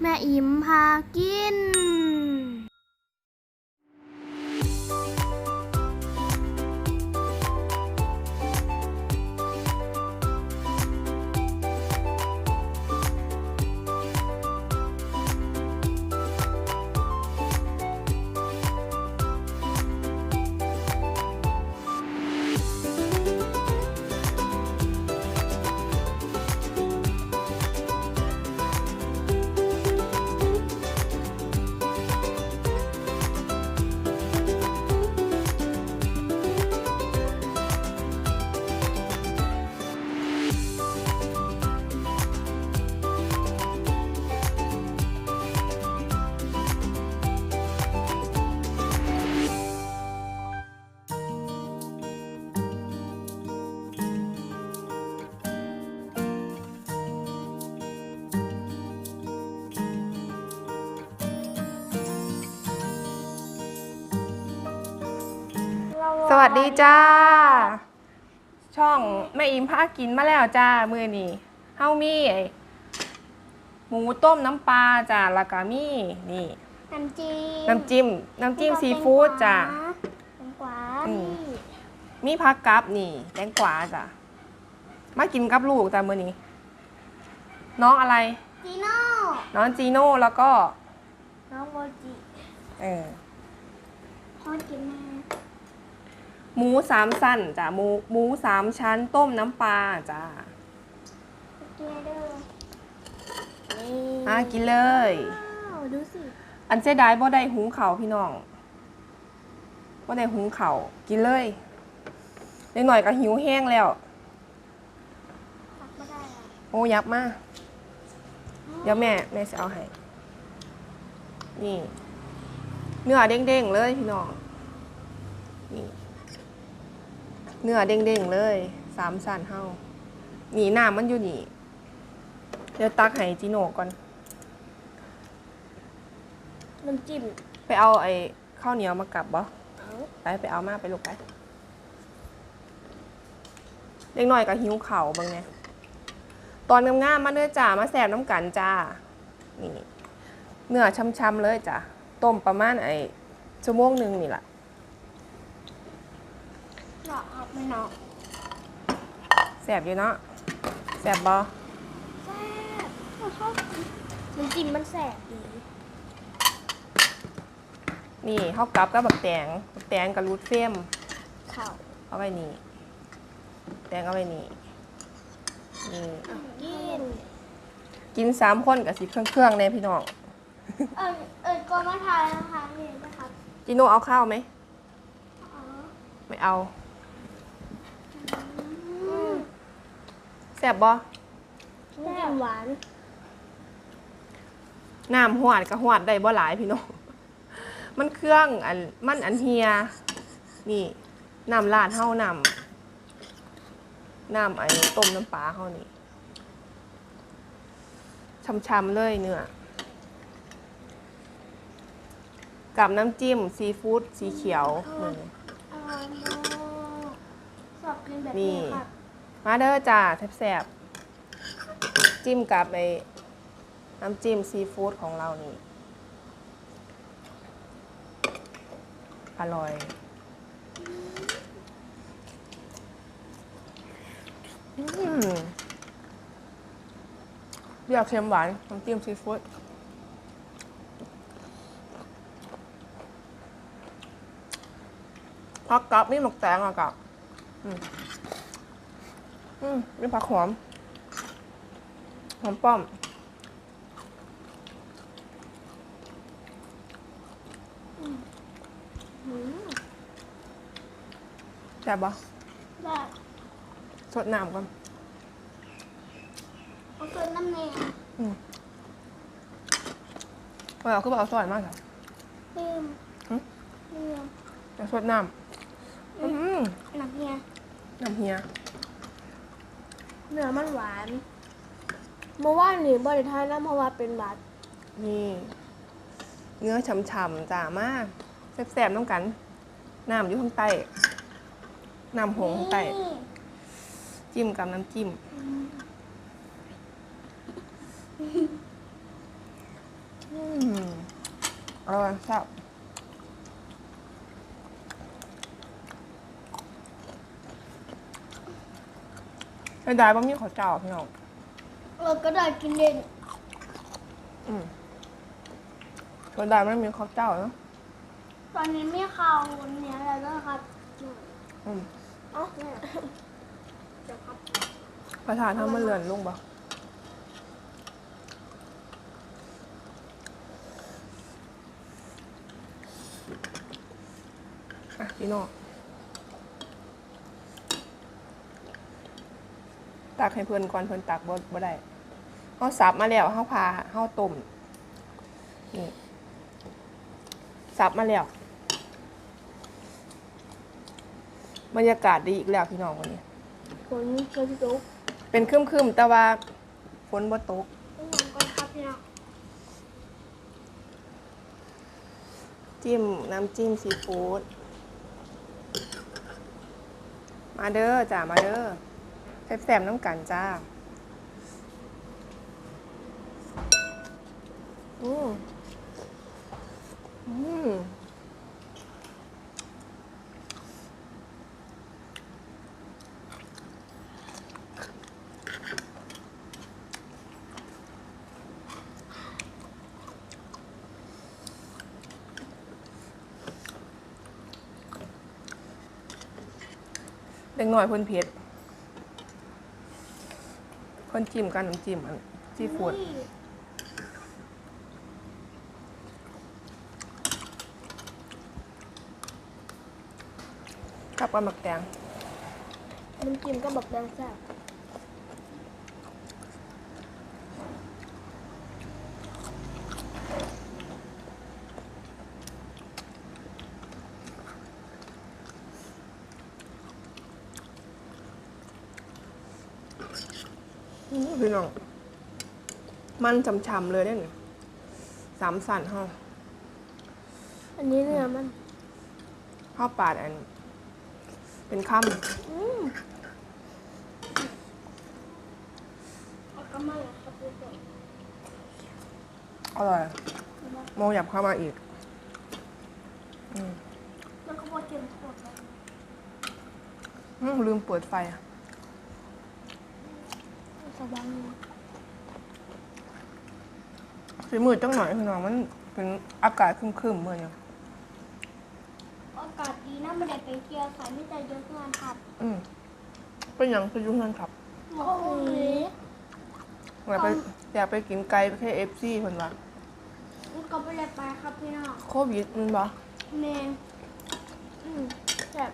แม่อิ่มพากิน สวัสดีจ้า ช่องแม่อิมพากินมาแล้วจ้า มือนี่เฮามีไอ้หมูต้มน้ำปลาจ้าแล้วก็มีนี่ น้ำจิ้มน้ำจิ้ม น้ำจิ้มซีฟู้ดจ้า แตงกวาอืมนี่มีผักกับนี่ แตงกวาจ้ะมากินกับลูกจ้ามือนี้ น้องอะไร จีโน่น้องจีโน่แล้วก็ น้องโมจิเออพ่อกินมา หมูสามสั้นจ้ะหมูหมูสามชั้นต้มน้ำปลาจ้าเกลือเด้อนี่อะกินเลย ว้าวดูสิอันเสียดายบ่ได้หุงเขาวพี่น้องบ่ได้หุงเขาวกินเลยเด็กหน่อยก็หิวแห้งแล้ว ตักไม่ได้อะโอ้ยับมากเดี๋ยวแม่แม่จะเอาให้ นี่ เนื้อเด้งๆเลยพี่น้อง นี่ เนื้อเด้งๆเลยสามสันเฮานี่น้ำมันอยู่นี่ เดี๋ยวตักให้จีโน่ก่อน น้ำจิ้มไปเอาไอ้ข้าวเหนียวมากลับบ่เอาไปไปเอามาไปลูกไปเด็กหน่อยก็หิวเข่าวเบางเนี่ยตอนงามๆมาเนื้อจ่ามาแสบน้ำกันจ้า นี่เนื้อช้ำๆเลยจ้ะ ต้มประมาณไอ้ชั่วโมงหนึ่งนี่แหละ เนาะครับ ไม่เนาะแสบอยู่เนาะแสบบอแซ่บเราชอบกินน้ำจิ้มมันแสบดีนี่เขากลับกับบักแตงบักแตงกับรูดเฟมข้าวเอาไว้นี่แตงเอาไว้นี่นี่ อะกิน กินสามคนกับสิเครื่องๆเนี่ยพี่น้องเออเออก่อนมาทานนะคะนี่นะครับจิโน่เอาข้าวไหม อ๋อ ไม่เอา อืม แสบบอน้ำจิ้มหวานน้ำหวดกับหวดได้บ่หลายพี่น้อง มันเครื่องอันมันอันเฮีย นี่น้ำลาดเฮาน้ำน้ำไอ้ต้มน้ำปลาเฮานี่ช้ำๆเลยเนื้อกับน้ำจิ้มซีฟู้ดสีเขียว นี่อร่อย มาเด้อจ้าแซ่บๆจิ้มกับไอ้น้ำจิ้มซีฟู้ดของเรานี่ อร่อยเปรี้ยวเค็มหวานน้ำจิ้มซีฟู้ดผักกับนี่หมกแตงอะกับ อืม อืมมีผักหอม หอมป้อมอืมแซ่บปะแบบสดน้ำก่อน เอาเกินน้ำแดงเราคือเอาซอยมากค่ะเพิ่มหึเพิ่มจะสดน้ำอืมหนักเนี่ยน้ำเฮีย เนื้อมันหวานเมื่อวานนี่บริทานน้ำเพราะว่าเป็นบาดนี่ เนื้อฉ่ำๆจ้ามากแซ่บๆน้ำกัน น้ำอยู่ข้างใต้น้ำหงข้างใต้นี่จิ้มกับน้ำจิ้มร่อยแซ่บ ไม่ได้บ่มีข้าวเจ้าพี่น้องเออก็ได้กินเด่นอืมไม่ได้ไม่มีข้าวเจ้าเนาะตอนนี้ไม่ข่าวเนี้ยอะไรแล้วครับอืมเอ๋อเนี่ยเดี๋ยวครับประธานทำมันเลือนลุงบ่อะพี่น้อง ตักให้เพื่อนก่อนเพื่อนตักบ่บ่ได้เขาสับมาแล้วเขาพาเขาต้มนี่สับมาแล้วบรรยากาศดีอีกแล้วพี่น้องวันนี้ฝนเคยพี่ตุ๊กเป็นครึมๆแต่ว่าฝนบ่ตกต้องนอนก่อนครับพี่น้องจิ้มน้ำจิ้มซีฟู้ดมาเด้อจ้ามาเด้อ แซ่บๆน้ำกันจ้าอืมอืมเด็กหน่อยเพิ่นเผ็ดเพิ่นจิ้มกันน้ำจิ้มอันซีฟู้ดนี่กับปลาหมักแตง มันกินก็แบบแดงแซ่บ อื้อพี่น้อง มันจำๆเลยได้หนิสามสันห้าอันนี้เนื้อมันข้าวปาดอัน เป็นคอืมเอากำมาเลยครับพี่ตุ๊กำอร่อยโมอยากเข้ามาอีกอืมมันก็พอเค็มโทษเลยอืมลืมเปิดไฟอะสบายเลย สีมืดจังหน่อยพี่น้องมันเป็นอากาศครึมๆเมื่อยังอากาศดีนะไม่ได้ไปเที่ยวสายไม่แต่เยอะงานครับอืมเป็นหยังคือยุ่งเงินครับโอ้โหอยากไปอยากไปกินไก่ไปแค่เอฟซีคนว่ามันก็ไม่ได้ไปครับพี่น้องโควิดมันบ่แมงอืมแซ่บ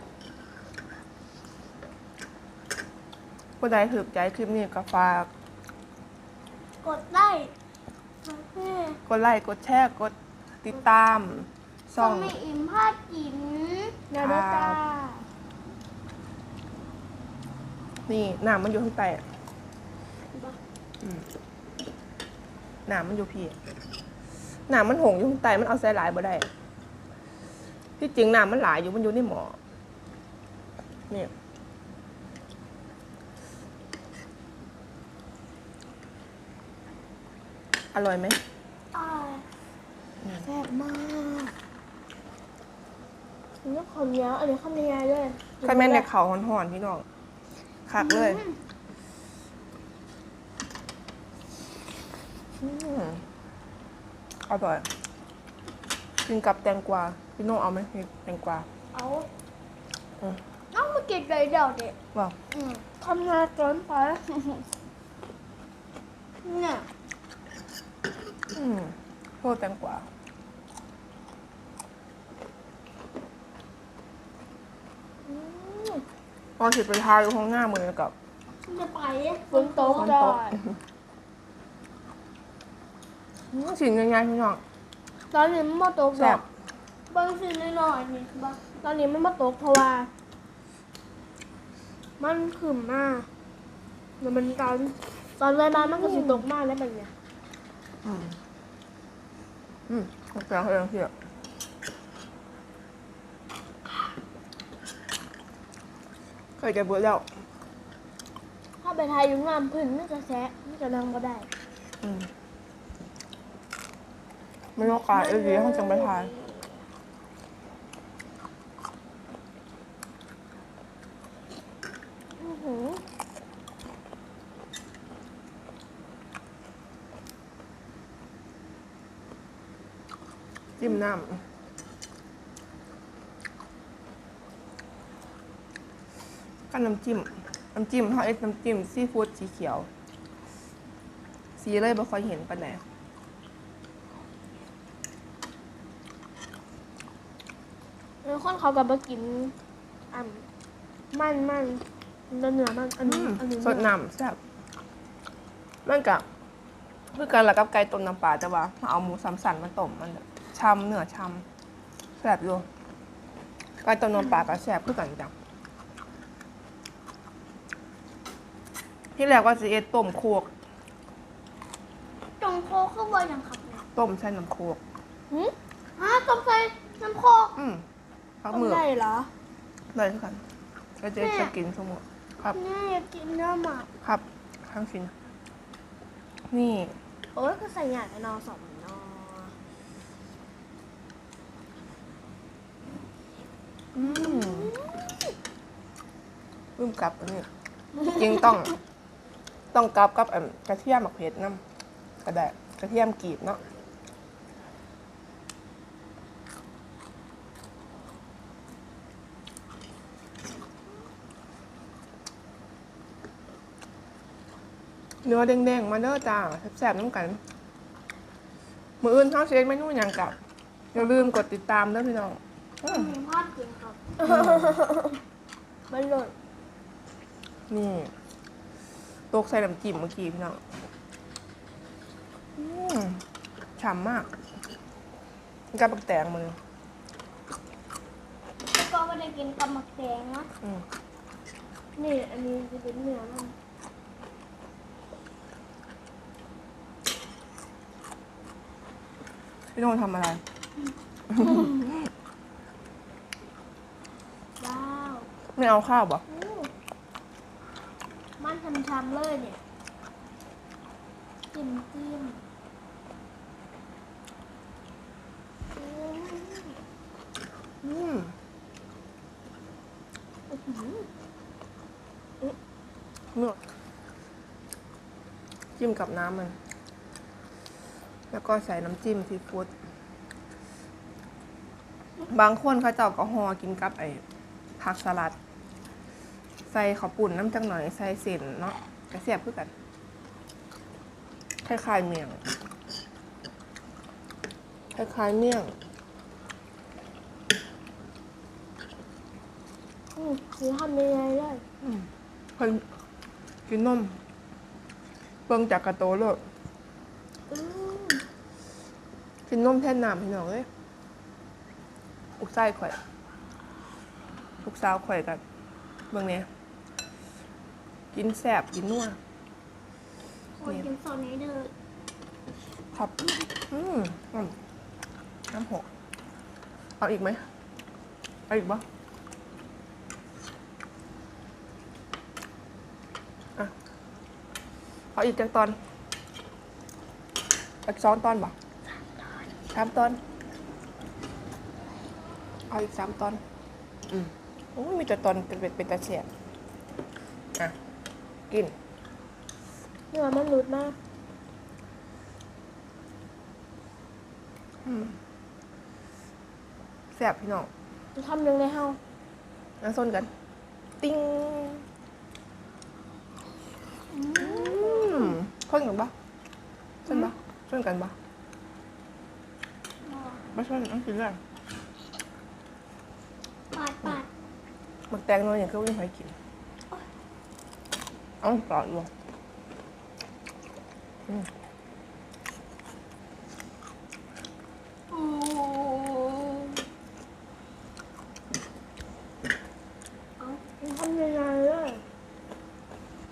ผู้ใดถือใจคลิปนี้ก็ฝาก กดไลค์ กดแชร์กดไลค์กดแชร์กดติดตามช่ช่ออง งไม่อิ่มพลาดกินเดี๋ยวครัดูบจ้า นี่หนามมันอยู่ข้างใต้อะหนามมันอยู่พี่หนามมันหงอยู่ข้างใต้มันเอาใส่หลายบ่ได้ที่จริงหนามมันหลายอยู่มันอยู่ในหมอนี่ อร่อยไหมอ่าแซ่บมากนี่คำยาวอันนี้คำยาวด้วยใครแม่นในเขาหอนๆพี่น้องคักเลยอืมอร่อยกินกับแตงกวาพี่โน้องเอาไหมมีแตงกวาเอาอืมเอามากินเลยเดี๋ยวเด็กว้าวอืมคำยาวเกินไปเนี่ย อืมโคตรแตงกวาอืมพอสิไปทายอยู่ห้องหน้ามือกับ จะไปฝนตกฝนได้ตกอืมสิ่งง่ายๆพี่น้อง ตอนนี้มันมาตกแซ่แบบบางสิ่งน้อยๆนี่บางตอนนี้มันมาตกเพราะว่า มันขึ้นมากแล้วมันตอนตอนเวลามันก็สิตกมากแล้วแบบเนี้ย อืมอืมแตงเองพี่อะเคยจะเบื่อแล้ว ถ้าไปไทยยุ่งงามพื้นมันจะแซะไม่จะนั่งก็ได้ อืมไม่ต้องการเออดีเขาจังไปทยน อื้อหือ จิ้มน้ำก็น้ำจิ้ม น้ำจิ้มเขาเอ็กน้ำจิ้ม ซีฟู้ดสีเขียว สีเลยไม่ค่อยเห็นปานไหนแล้วคนเขากับมากิน อัน มันมันเนื้อเนื้อมัน อันนี้อันนี้สดน้ำแซ่บมันกับคือกันแล้วกับไก่ต้มน้ำปลาแต่ว่าเอาหมูสามสันมาต้มมัน ช้ำเนื้อช้ำแซ่บอยู่ไก่ต้มน้ำปลาก็แซ่บคือกันจังที่แรกว่าจะเอ็ดต้มโคกจงโคกเข้าไว้ยังครับเนี่ยต้มใส่น้ำโคกหืมฮะต้มใส่น้ำโคกอืมพักต้องมือได้เหรอได้ทุกกันก็จะจะกินสมุนครับแม่อยากกินเนื้อหมาครับข้างชิ้นนี่ โอ้ยก็ใส่หยาดไอ้นอสองน อืมลืมกลับอันนี้จริงต้อง ต้องกลับกับอันกระเทียมหมักเผ็ดน้ำกระแดกระเทียมกรีบเนาะเนื้อแดงๆ มาเด้อจ้าแซ่บๆน้ำกัน มืออื่นเขาเช็คเมนูหยังกับ อย่าลืมกดติดตามเด้อพี่น้องอืมมีพลาดกิน มันหล่นนี่ตกใส่น้ำจิ้มเมื่อกี้พี่น้องอืมฉ่ำมากกับปักแตงมือแล้วก็ไม่ได้กินกับหมักแดงนะอืมนี่อันนี้จะเป็นเนื้อมันพี่น้องทำอะไร ว้าว ไม่เอาข้าวบ่อู้มันช้ำๆเลยเนี่ยจิ้มจิ้มอืมอืมเนื้อจิ้มกับน้ำมัน แล้วก็ใส่น้ำจิ้มซีฟู้ดบางคนเขาเจ้าก็ห่อกินกับไอ้ผักสลัด ใส่ข้าวปุ่นน้ำจังหน่อยใส่เส้นเนาะกระเสียบคือกันคล้ายๆเมี่ยงคล้ายๆเมี่ยงอืมคือทำยังไงได้อืมเพิ่นกินนมเบิ่งจากกระโตเลยอืมกินนมแทนน้ำพี่น้องเอ้ยลูกไส้ข่อยลูกสาวข่อยกันเบิ่งเนี่ย กินแสบกินนัวคนกินโซนนี้เด้อครับอืมอืมน้ำหกเอาอีกไหมเอาอีกบ่อะเอาอีกจักตอนอีกสองตอนบ่สามตอน เอาอีกสามตอน อืมโอ้ยมีแต่ตอนเป็นเป็นเป็นตาเสียบอะ กินเนื้อมันหลุดมากแสบพี่น้องจะทำยังไงเฮามาส้นกัน ติ้งอืมส้นกันปะส้นปะส้นกันปะไม่ส้นต้องกินเลยปาดปาดหมักแตงน้อยอย่างก็ไม่เคยกินเอ้าต่อดวงโอ้เอาจะทำยังไงได้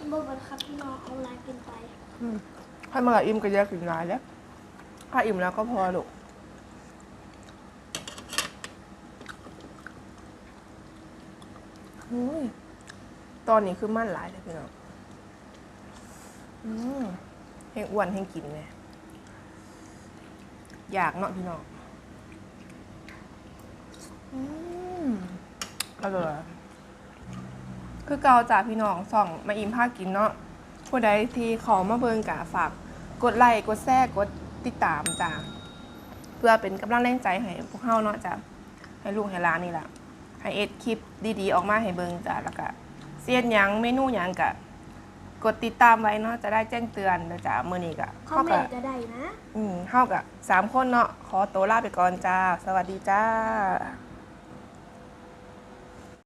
เบอร์บันครับพี่น้องเอาอะไรกินไปให้มากับอิ่มก็เยอะกินหลายแล้วถ้าอิ่มแล้วก็พอลูกอุ้ยตอนนี้คือมั่นหลายเลยพี่น้อง อืมเฮงอ้วนเฮงกินไงอยากเนาะพี่น้องอืมอร่อยคือเกาจากพี่น้องส่องมาอิ่มพากินเนาะผู้ใดที่เขอมาเบิงกะฝากกดไลค์กดแชร์กดติดตามจ้าเพื่อเป็นกำลังแรงใจให้พวกเฮาเนาะจ้ะให้ลูกให้หลานนี่แหละให้เอ็ดคลิปดีๆ ออกมาให้เบิงจ้ะแล้วก็เสียนหยังเมนูหยังกะ กดติดตามไว้เนาะจะได้แจ้งเตือนนะจ้ะมื้อนี้กะคอมเฮาเมกะนต์ก็ได้นะ อืมเฮากับสามคนเนาะขอตัวลาไปก่อนจ้า สวัสดีจ้า